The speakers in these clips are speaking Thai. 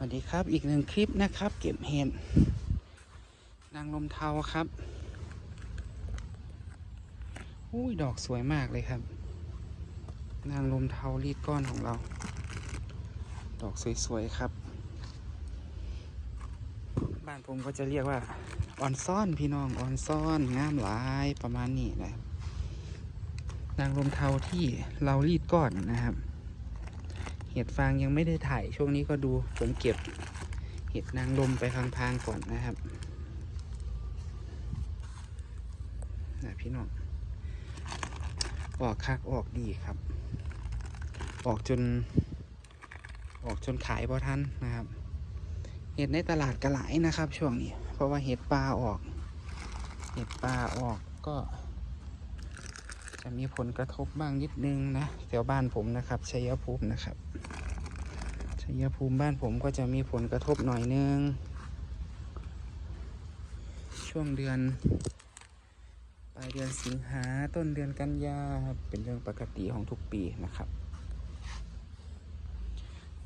สวัสดีครับอีกหนึ่งคลิปนะครับ เก็บเห็ดนางลมเทาครับอุ้ยดอกสวยมากเลยครับ นางลมเทารีดก้อนของเรา ดอกสวยๆครับบ้านผมก็จะเรียกว่าออนซ่อนพี่น้องออนซ่อนงามหลายประมาณนี้นะครับนางลมเทาที่เรารีดก้อนนะครับ ห็ดฟางยังไม่ได้ถ่ายช่วงนี้ก็ดูผมเก็บเห็ดนางลมไปพางๆก่อนนะครับนะพี่น้องออกคักออกดีครับ ออกจน ออกจนขายพอทันนะครับ เห็ดในตลาดกระหลายนะครับ ช่วงนี้ เพราะว่าเห็ดปลาออก เห็ดปลาออกก็ จะมีผลกระทบบ้างนิดนึงนะแถวบ้านผมนะครับชัยภูมินะครับ ชัยภูมิบ้านผมก็จะมีผลกระทบหน่อยนึง ช่วงเดือน ปลายเดือนสิงหาต้นเดือนกันยาครับเป็นเรื่องปกติของทุกปีนะครับ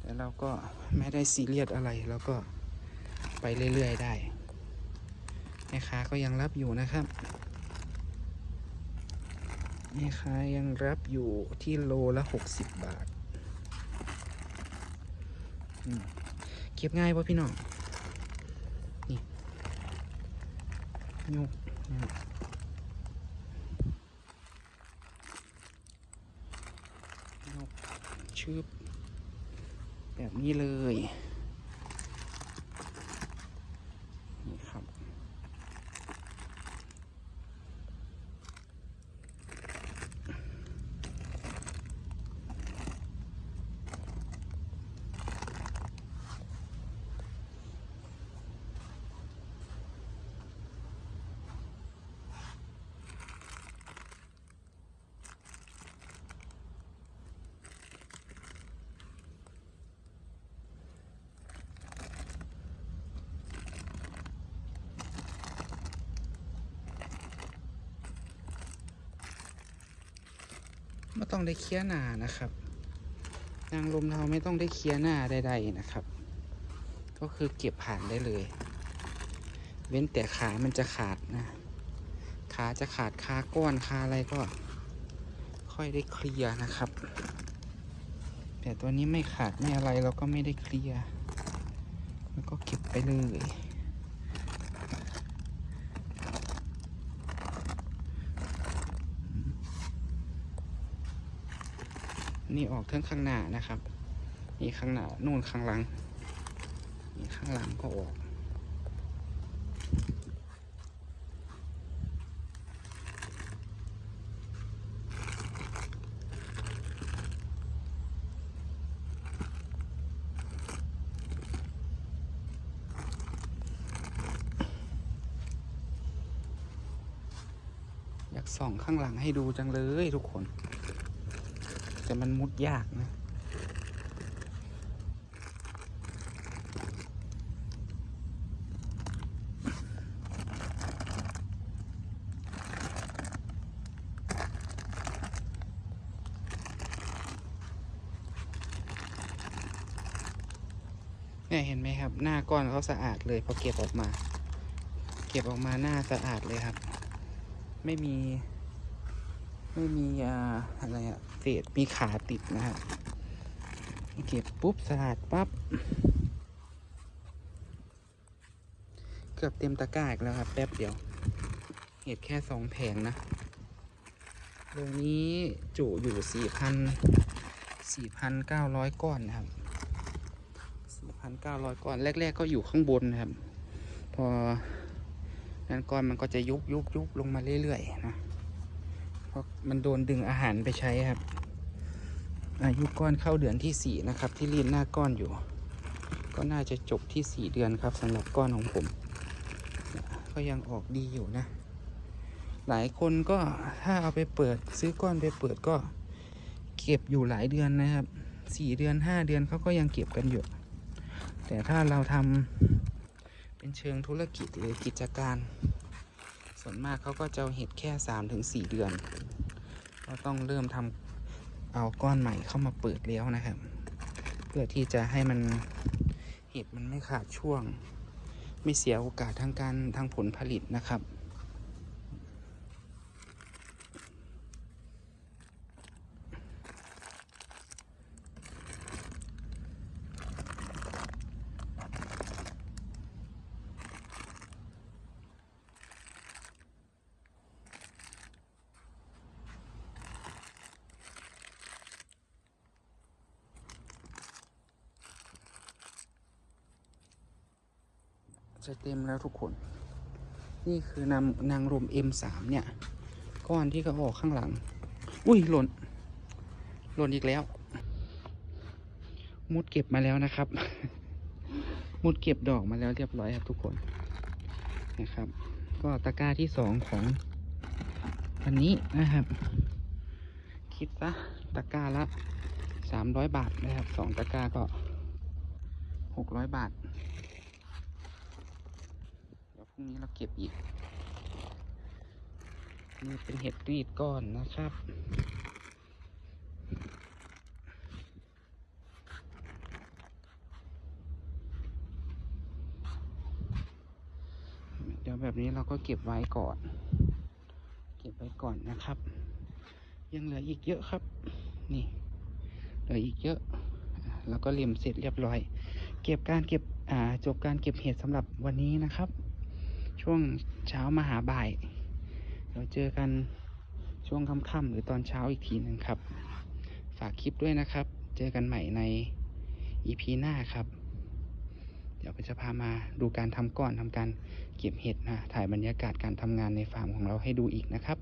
แต่เราก็ไม่ได้ซีเรียสอะไรเราก็ไปเรื่อยๆได้แม่ค้าก็ยังรับอยู่นะครับแม่ค้ายังรับอยู่ที่โลละหกสิบบาท เก็บง่ายป่ะพี่น้อง นี่ยกยกชืบแบบนี้เลย นี่ครับ ไม่ต้องได้เคลียหน้านะครับ นางลมเราไม่ต้องได้เคลียหน้าใดๆนะครับ ก็คือเก็บผ่านได้เลย เว้นแต่ขามันจะขาดนะขาจะขาดคาก้อนคาอะไรก็ ค่อยได้เคลียร์นะครับ แต่ตัวนี้ไม่ขาดไม่อะไรเราก็ไม่ได้เคลียร์แล้วก็เก็บไปเลย นี่ออกทั้งข้างหน้านะครับ นี่ข้างหน้านู่นข้างหลัง นี่ข้างหลังก็ออกอยากส่องข้างหลังให้ดูจังเลยทุกคน แต่มันมุดยากนะเนี่ยเห็นไหมครับ หน้าก้อนเขาสะอาดเลยพอเก็บออกมา เก็บออกมาหน้าสะอาดเลยครับ ไม่มี ไม่มีออะไรอะเศษมีขาติดนะครับเก็บปุ๊บสะอาดปั๊บเกือบเต็มตะกร้าอีกแล้วครับ แป๊บเดียว เห็ดแค่สองแผงนะตรงนี้จุอยู่สี่พันสี่พันเก้าร้อยก้อนนะครับสี่พันเก้าร้อยก้อน แรก ๆ ก็อยู่ข้างบนนะครับ พอนั้นก้อนมันก็จะยุบยุบยุบลงมาเรื่อยๆนะ เพราะมันโดนดึงอาหารไปใช้ครับ อายุก้อนเข้าเดือนที่สี่นะครับ ที่รีดหน้าก้อนอยู่ ก็น่าจะจบที่สี่เดือนครับสำหรับก้อนของผม ก็ยังออกดีอยู่นะ หลายคนก็ถ้าเอาไปเปิดซื้อก้อนไปเปิดก็เก็บอยู่หลายเดือนนะครับสี่เดือนห้าเดือนเขาก็ยังเก็บกันอยู่ แต่ถ้าเราทำเป็นเชิงธุรกิจหรือกิจการ ส่วนมากเขาก็จะเห็ดแค่สามถึงสี่เดือน ก็ต้องเริ่มทำเอาก้อนใหม่เข้ามาเปิดแล้วนะครับ เพื่อที่จะให้มันเห็ดมันไม่ขาดช่วง ไม่เสียโอกาสทางการทางผลผลิตนะครับ จะเต็มแล้วทุกคน นี่คือนำนางรม M3 เนี่ย ก้อนที่เขาออกข้างหลัง อุ้ยหล่น หล่นอีกแล้ว มุดเก็บมาแล้วนะครับ มุดเก็บดอกมาแล้วเรียบร้อยครับทุกคนนะครับ ก็ตะกร้าที่สองของวันนี้นะครับ คิดซะตะกร้าละสามร้อยบาทนะครับสองตะกร้าก็หกร้อยบาท งนี้เราเก็บอีกนี่เป็นเห็ดรีดก้อนนะครับเดี๋ยวแบบนี้เราก็เก็บไว้ก่อน เก็บไว้ก่อนนะครับ ยังเหลืออีกเยอะครับ นี่ เหลืออีกเยอะ แล้วก็เลียมเสร็จเรียบร้อย เก็บการเก็บจบการเก็บเห็ดสำหรับวันนี้นะครับ ช่วงเช้ามาหาบ่าย เราเจอกันช่วงค่ำๆหรือตอนเช้าอีกทีหนึ่งครับ ฝากคลิปด้วยนะครับ เจอกันใหม่ใน EP หน้าครับ เดี๋ยวผมจะพามาดูการทำก้อนทำการเก็บเห็ดนะถ่ายบรรยากาศการทำงานในฟาร์มของเราให้ดูอีกนะครับ